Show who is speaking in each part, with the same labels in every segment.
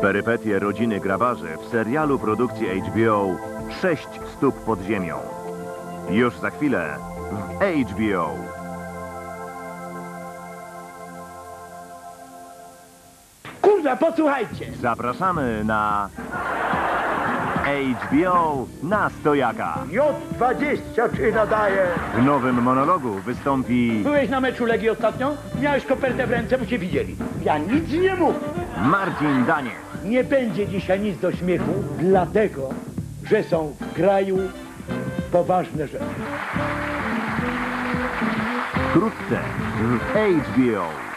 Speaker 1: Perypetie rodziny grabarzy w serialu produkcji HBO Sześć stóp pod ziemią. Już za chwilę w HBO.
Speaker 2: Kurwa, posłuchajcie!
Speaker 1: Zapraszamy na HBO na stojaka.
Speaker 2: J23 nadaje.
Speaker 1: W nowym monologu wystąpi
Speaker 2: Byłeś na meczu Legii ostatnio? Miałeś kopertę w ręce, bo cię widzieli. Ja nic nie mówię.
Speaker 1: Marcin Daniec.
Speaker 2: Nie będzie dzisiaj nic do śmiechu, dlatego, że są w kraju poważne rzeczy.
Speaker 1: Wkrótce w HBO.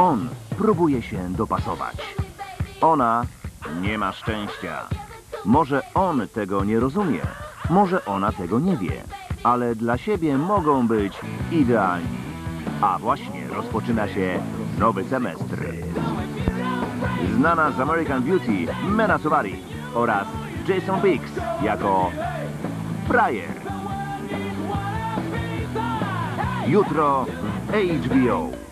Speaker 1: On próbuje się dopasować. Ona nie ma szczęścia. Może on tego nie rozumie, może ona tego nie wie, ale dla siebie mogą być idealni. A właśnie rozpoczyna się nowy semestr. Znana z American Beauty Mena Suvari oraz Jason Biggs jako Frajer. Jutro HBO.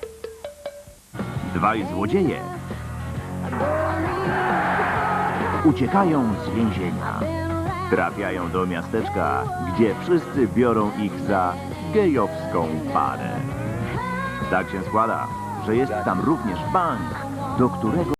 Speaker 1: Dwaj złodzieje uciekają z więzienia. Trafiają do miasteczka, gdzie wszyscy biorą ich za gejowską parę. Tak się składa, że jest tam również bank, do którego